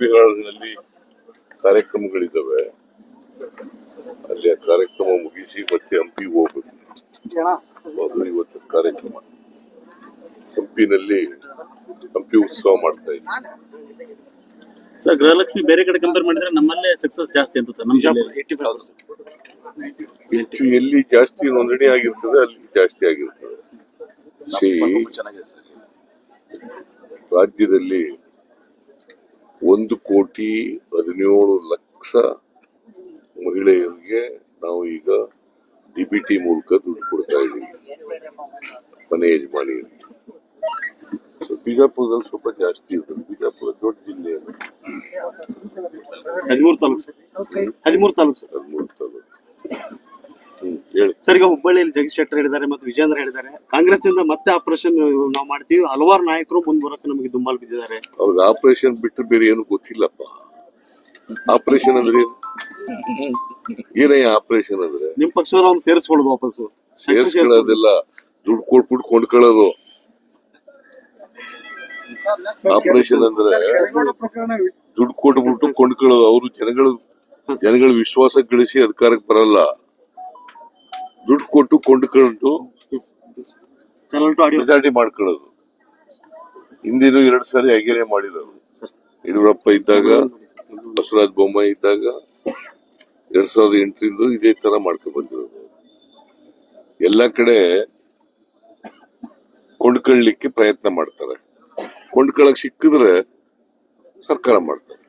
ಬಿಹಾರದಲ್ಲಿ ಕಾರ್ಯಕ್ರಮಗಳಿದ್ದಾವೆ ಅಲ್ಲಿ ಆ ಕಾರ್ಯಕ್ರಮ ಮುಗಿಸಿ ಮತ್ತೆ ಹಂಪಿ ಹೋಗ್ಬೇಕು. ಅದು ಇವತ್ತು ಕಾರ್ಯಕ್ರಮ. ಹಂಪಿನಲ್ಲಿ ಹಂಪಿ ಉತ್ಸವ ಮಾಡ್ತಾ ಇದ್ದೀವಿ ಸರ್ ಗೃಹಲಕ್ಷ್ಮಿ ಬೇರೆ ಕಡೆ ಕಂಪೇರ್ ಮಾಡಿದ್ರೆ ನಮ್ಮಲ್ಲೇ ಸಕ್ಸಸ್ ಜಾಸ್ತಿ ಅಂತ ಸರ್ ನಮ್ಮ ಹೆಚ್ಚು ಎಲ್ಲಿ ಜಾಸ್ತಿ ನೋಂದಣಿ ಆಗಿರ್ತದೆ ಅಲ್ಲಿ ಜಾಸ್ತಿ ಆಗಿರ್ತದೆ. ರಾಜ್ಯದಲ್ಲಿ ಒಂದು ಕೋಟಿ ಹದಿನೇಳು ಲಕ್ಷ ಮಹಿಳೆಯರಿಗೆ ನಾವು ಈಗ ಡಿಬಿಟಿ ಬಿ ಟಿ ಮೂಲಕ ದುಡ್ಡು ಕೊಡ್ತಾ ಇದ್ದೀವಿ. ಮನೆ ಯಜಮಾನಿಯರಿಗೆ. ಬಿಜಾಪುರದಲ್ಲಿ ಸ್ವಲ್ಪ ಜಾಸ್ತಿ ಇರ್ತದೆ ಬಿಜಾಪುರ ದೊಡ್ಡ ಜಿಲ್ಲೆ ಅದು. ಹದಿಮೂರು ತಾಲೂಕು ಹದಿಮೂರು ತಾಲೂಕು ಹೇಳಿ. ಸರ್ ಈಗ ಹುಬ್ಬಳ್ಳಿಯಲ್ಲಿ ಜಗದೀಶ್ ಶೆಟ್ಟರ್ ಹೇಳಿದ್ದಾರೆ ಮತ್ತು ವಿಜೇಂದ್ರ ಹೇಳಿದ್ದಾರೆ. ಕಾಂಗ್ರೆಸ್ ಇಂದ ಮತ್ತೆ ಆಪರೇಷನ್ ನಾವು ಮಾಡ್ತೀವಿ. ಹಲವಾರು ನಾಯಕರು ಮುಂದ್ ಬರಕ್ಕೆ ನಮಗೆ ದುಂಬಾಲ್ ಬಿದ್ದಿದ್ದಾರೆ. ಅವ್ರಿಗೆ ಆಪರೇಷನ್ ಬಿಟ್ಟು ಬೇರೆ ಏನು ಗೊತ್ತಿಲ್ಲಪ್ಪ. ಆಪರೇಷನ್ ಅಂದ್ರೆ ಏನು? ಆಪರೇಷನ್ ಅಂದ್ರೆ? ನಿಮ್ ಪಕ್ಷದವ್ರು ಸೇರಿಸ್ಕೊಳ್ಳೋದು ವಾಪಸ್ ಸೇರ್ಸ್ಕೊಳ್ಳೋದೆಲ್ಲ ದುಡ್ಡು ಕೊಟ್ಬಿಟ್ಟು ಕೊಂಡ್ಕೊಳ್ಳೋದು. ಆಪರೇಷನ್ ಅಂದ್ರೆ ದುಡ್ಡು ಕೊಟ್ಬಿಟ್ಟು ಕೊಂಡ್ಕೊಳ್ಳೋದು. ಅವರು ಜನಗಳ ಜನಗಳ ವಿಶ್ವಾಸ ಗಳಿಸಿ ಅಧಿಕಾರಕ್ಕೆ ಬರಲ್ಲ. ದುಡ್ಡು ಕೊಟ್ಟು ಕೊಂಡ್ಕೊಂಡು ಮೆಜಾರಿಟಿ ಮಾಡ್ಕೊಳ್ಳೋದು. ಹಿಂದಿನ ಎರಡು ಸಾರಿ ಹಾಗೇನೆ ಮಾಡಿರೋದು. ಯಡಿಯೂರಪ್ಪ ಇದ್ದಾಗ ಬಸವರಾಜ ಬೊಮ್ಮಾಯಿ ಇದ್ದಾಗ ಎರಡ್ ಸಾವಿರದ ಎಂಟರಿಂದ ಇದೇ ತರ ಮಾಡ್ಕೊ ಬಂದಿರೋದು. ಎಲ್ಲ ಕಡೆ ಕೊಂಡ್ಕೊಳ್ಳಿಕ್ಕೆ ಪ್ರಯತ್ನ ಮಾಡ್ತಾರೆ. ಕೊಂಡ್ಕೊಳ್ಳಕ್ ಸಿಕ್ಕಿದ್ರೆ ಸರ್ಕಾರ ಮಾಡ್ತಾರೆ.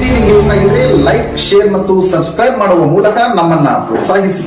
ಟಿವಿ ನ್ಯೂಸ್ ಆಗಿದ್ರೆ ಲೈಕ್ ಶೇರ್ ಮತ್ತು ಸಬ್ಸ್ಕ್ರೈಬ್ ಮಾಡುವ ಮೂಲಕ ನಮ್ಮನ್ನ ಪ್ರೋತ್ಸಾಹಿಸಿ.